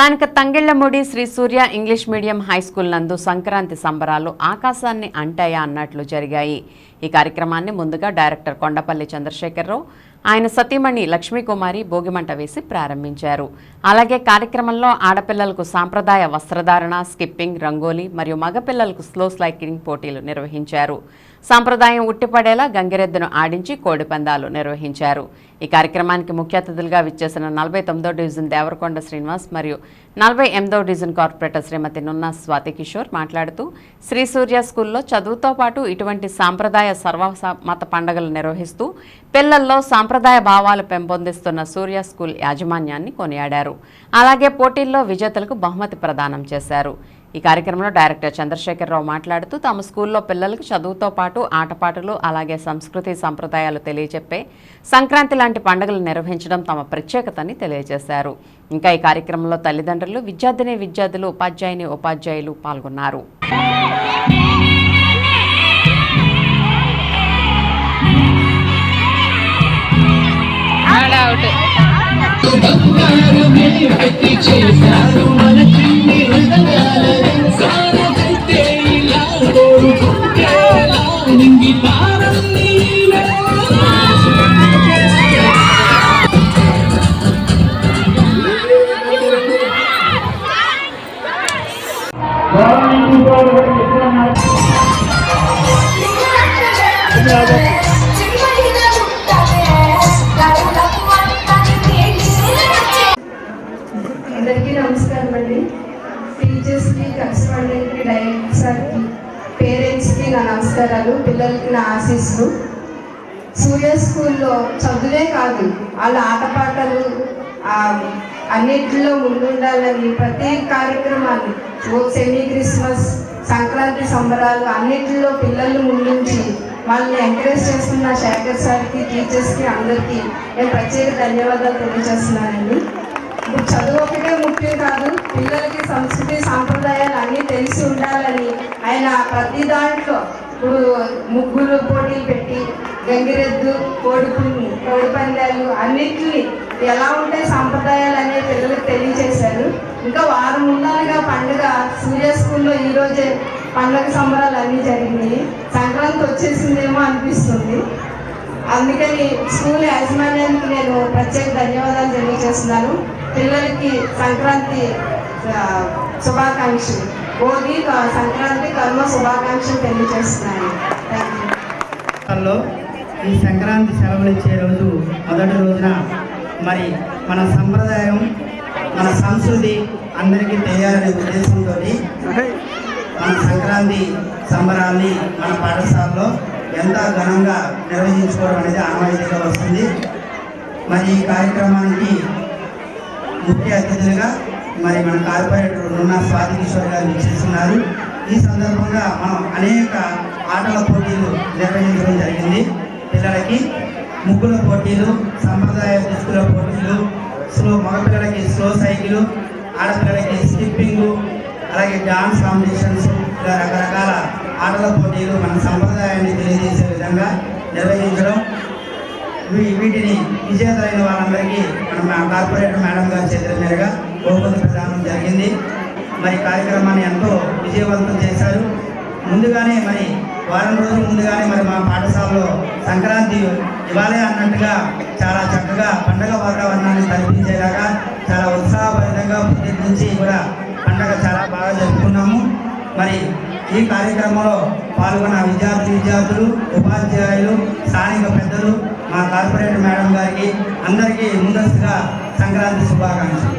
స్థానిక Thangillamudi Sri Surya English medium high school నందు సంక్రాంతి సంబరాలు ఆకాశాన్ని అంటాయా అన్నట్లు జరిగాయి. ఈ కార్యక్రమాన్ని ముందుగా డైరెక్టర్ కొండపల్లి చంద్రశేఖరరావు ఆయన సతీమణి లక్ష్మీకుమారి భోగిమంట వేసి ప్రారంభించారు. అలాగే కార్యక్రమంలో ఆడపిల్లలకు సాంప్రదాయ వస్త్రధారణ స్కిప్పింగ్ రంగోలీ మరియు మగపిల్లలకు స్లో స్లైకింగ్ పోటీలు నిర్వహించారు. సాంప్రదాయం ఉట్టిపడేలా గంగిరెద్దును ఆడించి కోడిపందాలు నిర్వహించారు. ఈ కార్యక్రమానికి ముఖ్య అతిథులుగా విచ్చేసిన నలభై తొమ్మిదో డివిజన్ దేవరకొండ శ్రీనివాస్ మరియు నలభై ఎనిమిదో డివిజన్ కార్పొరేటర్ శ్రీమతి నున్నా స్వాతి కిషోర్ మాట్లాడుతూ శ్రీ సూర్య స్కూల్లో చదువుతో పాటు ఇటువంటి సాంప్రదాయ సర్వ మత పండుగలు నిర్వహిస్తూ పిల్లల్లో సాంప్రదాయ భావాలు పెంపొందిస్తున్న సూర్య స్కూల్ యాజమాన్యాన్ని కొనియాడారు. అలాగే పోటీల్లో విజేతలకు బహుమతి ప్రదానం చేశారు. ఈ కార్యక్రమంలో డైరెక్టర్ చంద్రశేఖరరావు మాట్లాడుతూ తమ స్కూల్లో పిల్లలకు చదువుతో పాటు ఆటపాటలు అలాగే సంస్కృతి సంప్రదాయాలు తెలియజెప్పే సంక్రాంతి లాంటి పండుగలు నిర్వహించడం తమ ప్రత్యేకతని తెలియజేశారు. ఇంకా ఈ కార్యక్రమంలో తల్లిదండ్రులు విద్యార్థిని విద్యార్థులు ఉపాధ్యాయుని ఉపాధ్యాయులు పాల్గొన్నారు. అందరికీ నమస్కారం అండి. టీచర్స్కి కరెస్పాండెంట్కి డైరెక్టర్ సార్కి పేరెంట్స్కి నా నమస్కారాలు పిల్లలకి నా ఆశీస్సులు. సూర్య స్కూల్లో చదువే కాదు వాళ్ళ ఆటపాటలు అన్నిటిలో ముందుండాలని ప్రతి కార్యక్రమాన్ని ఓ సెమీ క్రిస్మస్ సంక్రాంతి సంబరాలు అన్నిటిలో పిల్లలు ముందుంచి వాళ్ళని ఎంకరేజ్ చేస్తున్న శేఖర్ సార్కి టీచర్స్కి అందరికీ నేను ప్రత్యేక ధన్యవాదాలు తెలియజేస్తున్నానండి. ఇప్పుడు చదువు ఒకటే ముఖ్యం కాదు పిల్లలకి సంస్కృతి సాంప్రదాయాలు అన్నీ తెలిసి ఉండాలని ఆయన ప్రతి దాంట్లో ఇప్పుడు ముగ్గులు పోటీలు పెట్టి గంగిరెద్దు కోడి కోడిపందాలు కోడి పందాలు అన్నిటిని ఎలా ఉంటాయి సాంప్రదాయాలు అనే పిల్లలకు తెలియజేశారు. ఇంకా వారం ఉండాలిగా పండుగ. సూర్య స్కూల్లో ఈరోజే పండుగ సంబరాలు అన్నీ జరిగినాయి. సంక్రాంతి వచ్చేసిందేమో అనిపిస్తుంది. అందుకని స్కూల్ యాజమాన్యానికి నేను ప్రత్యేక ధన్యవాదాలు తెలియజేస్తున్నాను. పిల్లలకి సంక్రాంతి శుభాకాంక్షలు. భోగి సంక్రాంతి కర్మ శుభాకాంక్షలు తెలియజేస్తున్నాను. థ్యాంక్ యూ ఈ సంక్రాంతి సెలవులు ఇచ్చే రోజు మొదటి రోజున మరి మన సంప్రదాయం మన సంస్కృతి అందరికీ తెలియాలనే ఉద్దేశంతో మన సంక్రాంతి సంబరాన్ని మన పాఠశాలలో ఎంత ఘనంగా నిర్వహించుకోవడం అనేది ఆనవాయితీగా వస్తుంది. మరి ఈ కార్యక్రమానికి ముఖ్య అతిథులుగా మరి మన కార్పొరేటర్ నున్న స్వాతి కిషోర్ గారు చేస్తున్నారు ఈ సందర్భంగా మనం అనేక ఆటల పోటీలు నిర్వహించడం జరిగింది. పిల్లలకి ముగ్గుల పోటీలు సంప్రదాయ దుస్తుల పోటీలు స్లో మగపిల్లలకి స్లో సైకిల్ ఆడపిల్లలకి స్కిప్పింగ్ అలాగే డాన్స్ కాంపిటీషన్స్ ఇలా రకరకాల ఆటల పోటీలు మన సంప్రదాయాన్ని తెలియజేసే విధంగా నిర్వహించడం. వీటిని విజేతలైన వాళ్ళందరికీ మన కార్పొరేటర్ మేడం గారి చేతుల మీదుగా బహుమతి ప్రదానం జరిగింది. మరి కార్యక్రమాన్ని ఎంతో విజయవంతం చేశారు. ముందుగానే మరి వారం రోజుల ముందుగానే మరి ఇవాళే అన్నట్టుగా చాలా చక్కగా పండగ వాతావరణాన్ని కల్పించేలాగా చాలా ఉత్సాహభరితంగా పొద్దుటి నుంచి కూడా పండగ చాలా బాగా జరుపుకున్నాము. మరి ఈ కార్యక్రమంలో పాల్గొన్న విద్యార్థి విద్యార్థులు ఉపాధ్యాయులు స్థానిక పెద్దలు మా కార్పొరేటర్ మేడం గారికి అందరికీ ముందస్తుగా సంక్రాంతి శుభాకాంక్షలు.